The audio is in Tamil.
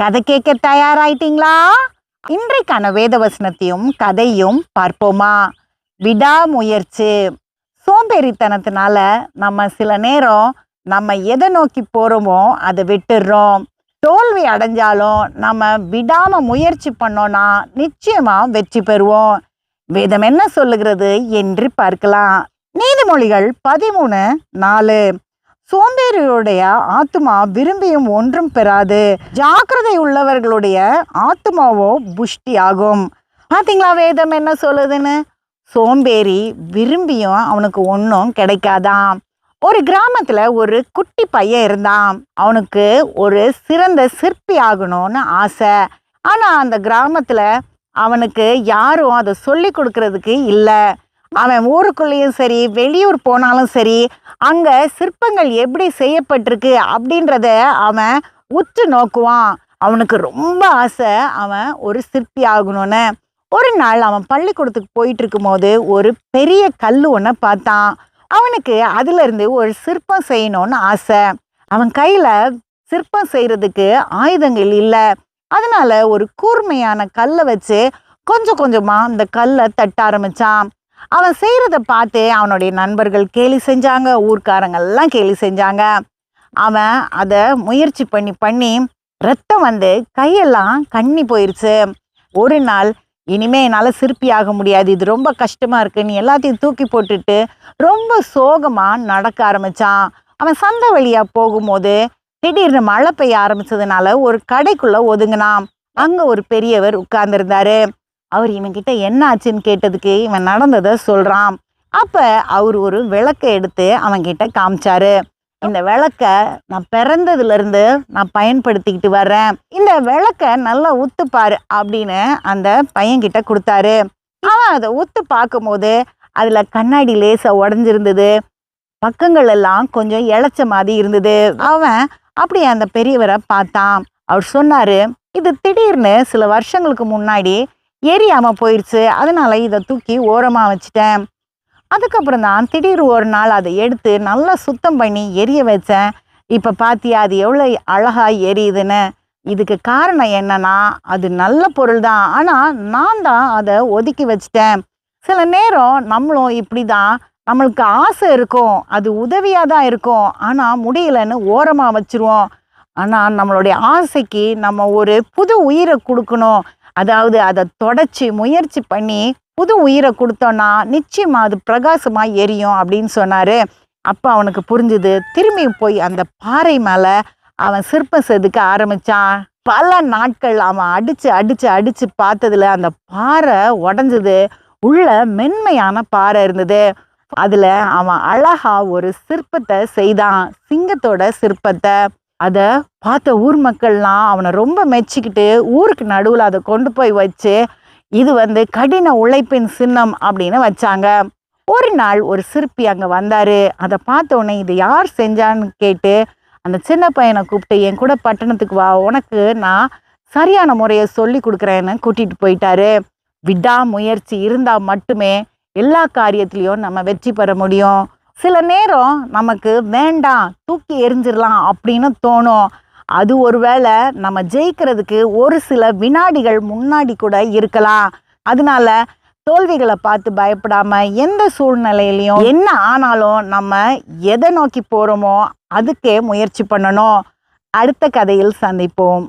கதை கேட்க தயாராயிட்டீங்களா? இன்றைக்கான வேத வசனத்தையும் கதையும் பார்ப்போமா? விடாமுயற்சி. சோம்பேறித்தனத்தினால நம்ம சில நேரம் நம்ம எதை நோக்கி போறோமோ அதை விட்டுடுறோம் தோல்வி அடைஞ்சாலும் நம்ம விடாம முயற்சி பண்ணோம்னா நிச்சயமா வெற்றி பெறுவோம். வேதம் என்ன சொல்லுகிறது என்று பார்க்கலாம். நீதிமொழிகள் பதிமூணு நாலு. சோம்பேறியுடைய ஆத்மா விரும்பியும் ஒன்றும் பெறாது. ஜாக்கிரதை உள்ளவர்களுடைய ஆத்மாவோ புஷ்டி ஆகும் பார்த்தீங்களா வேதம் என்ன சொல்லுதுன்னு? சோம்பேறி விரும்பியும் அவனுக்கு ஒன்றும் கிடைக்காதாம். ஒரு கிராமத்தில் ஒரு குட்டி பையன் இருந்தான். அவனுக்கு ஒரு சிறந்த சிற்பி ஆகணும்னு ஆசை. ஆனால் அந்த கிராமத்தில் அவனுக்கு யாரும் அதை சொல்லி கொடுக்கறதுக்கு இல்லை. அவன் ஊருக்குள்ளேயும் சரி வெளியூர் போனாலும் சரி அங்கே சிற்பங்கள் எப்படி செய்யப்பட்டிருக்கு அப்படின்றத அவன் உற்று நோக்குவான். அவனுக்கு ரொம்ப ஆசை அவன் ஒரு சிற்பி ஆகணும்னு. ஒரு நாள் அவன் பள்ளிக்கூடத்துக்கு போயிட்டு இருக்கும்போது ஒரு பெரிய கல் ஒன்றை பார்த்தான். அவனுக்கு அதிலிருந்து ஒரு சிற்பம் செய்யணும்னு ஆசை. அவன் கையில் சிற்பம் செய்கிறதுக்கு ஆயுதங்கள் இல்லை. அதனால் ஒரு கூர்மையான கல்லை வச்சு கொஞ்சம் கொஞ்சமாக அந்த கல்லை தட்ட ஆரம்பித்தான் அவன் செய்கிறத பார்த்து அவனுடைய நண்பர்கள் கேலி செஞ்சாங்க ஊர்க்காரங்கள்லாம் கேலி செஞ்சாங்க. அவன் அதை முயற்சி பண்ணி பண்ணி ரத்தம் வந்து கையெல்லாம் கண்ணி போயிருச்சு. ஒரு நாள் இனிமே என்னால் சிற்பி ஆக முடியாது இது ரொம்ப கஷ்டமாக இருக்கு நீ எல்லாத்தையும் தூக்கி போட்டுட்டு ரொம்ப சோகமாக நடக்க ஆரம்பிச்சான். அவன் சந்தை வழியாக போகும்போது திடீர்னு மழை பெய்ய ஆரம்பித்ததுனால ஒரு கடைக்குள்ளே ஒதுங்கினான். அங்கே ஒரு பெரியவர் உட்கார்ந்துருந்தாரு. அவர் இவன்கிட்ட என்ன ஆச்சுன்னு கேட்டதுக்கு இவன் நடந்ததை சொல்கிறான் அப்போ அவர் ஒரு விளக்கை எடுத்து அவன்கிட்ட காமிச்சாரு. இந்த விளக்க நான் பிறந்ததுலேருந்து நான் பயன்படுத்திக்கிட்டு வர்றேன். இந்த விளக்க நல்லா உத்து அப்படின்னு அந்த பையன்கிட்ட கொடுத்தாரு. அவன் அதை உத்து பார்க்கும்போது அதில் கண்ணாடி லேசாக உடஞ்சிருந்தது. பக்கங்கள் எல்லாம் கொஞ்சம் இளைச்ச மாதிரி இருந்தது. அவன் அப்படி அந்த பெரியவரை பார்த்தான். அவர் சொன்னார் இது திடீர்னு சில வருஷங்களுக்கு முன்னாடி எரியாமல் போயிடுச்சு அதனால இதை தூக்கி ஓரமாக வச்சுட்டேன். அதுக்கப்புறம் தான் திடீர் ஒரு நாள் அதை எடுத்து நல்லா சுத்தம் பண்ணி எரிய வச்சேன். இப்போ பார்த்தியா அது எவ்வளோ அழகாக எரியுதுன்னு. இதுக்கு காரணம் என்னன்னா அது நல்ல பொருள் தான். ஆனால் நான் தான் அதை ஒதுக்கி வச்சிட்டேன். சில நேரம் நம்மளும் இப்படி தான் நம்மளுக்கு ஆசை இருக்கும். அது உதவியாக தான் இருக்கும். ஆனால் முடியலன்னு ஓரமாக வச்சுருவோம். ஆனால் நம்மளுடைய ஆசைக்கு நம்ம ஒரு புது உயிரை கொடுக்கணும். அதாவது அதை தொடச்சி முயற்சி பண்ணி புது உயிரை கொடுத்தோன்னா நிச்சயமாக அது பிரகாசமாக எரியும் அப்படின்னு சொன்னார். அப்போ அவனுக்கு புரிஞ்சுது. திரும்பி போய் அந்த பாறை மேலே அவன் சிற்பம் செதுக்க ஆரம்பித்தான் பல நாட்கள் அவன் அடித்து அடித்து அடித்து பார்த்ததுல அந்த பாறை உடஞ்சது. உள்ள மென்மையான பாறை இருந்தது. அதில் அவன் அழகா ஒரு சிற்பத்தை செய்தான். சிங்கத்தோட சிற்பத்தை. அதை பார்த்த ஊர் மக்கள்லாம் அவனை ரொம்ப மெச்சிக்கிட்டு ஊருக்கு நடுவில் அதை கொண்டு போய் வச்சு இது வந்து கடின உழைப்பின் சின்னம் அப்படின்னு வச்சாங்க. ஒரு நாள் ஒரு சிற்பி அங்கே வந்தாரு. அதை பார்த்த உடனே இது யார் செஞ்சான்னு கேட்டு அந்த சின்ன பையனை கூப்பிட்டு என் கூட பட்டணத்துக்கு வா உனக்கு நான் சரியான முறையை சொல்லி கொடுக்குறேன்னு கூட்டிட்டு போயிட்டாரு. விடாமுயற்சி இருந்தால் மட்டுமே எல்லா காரியத்திலையும் நம்ம வெற்றி பெற முடியும். சில நேரம் நமக்கு வேண்டாம் தூக்கி எரிஞ்சிடலாம் அப்படின்னு தோணும். அது ஒருவேளை நம்ம ஜெயிக்கிறதுக்கு ஒரு சில வினாடிகள் முன்னாடி கூட இருக்கலாம். அதனால தோல்விகளை பார்த்து பயப்படாம எந்த சூழ்நிலையிலையும் என்ன ஆனாலும் நம்ம எதை நோக்கி போகிறோமோ அதுக்கே முயற்சி பண்ணணும். அடுத்த கதையில் சந்திப்போம்.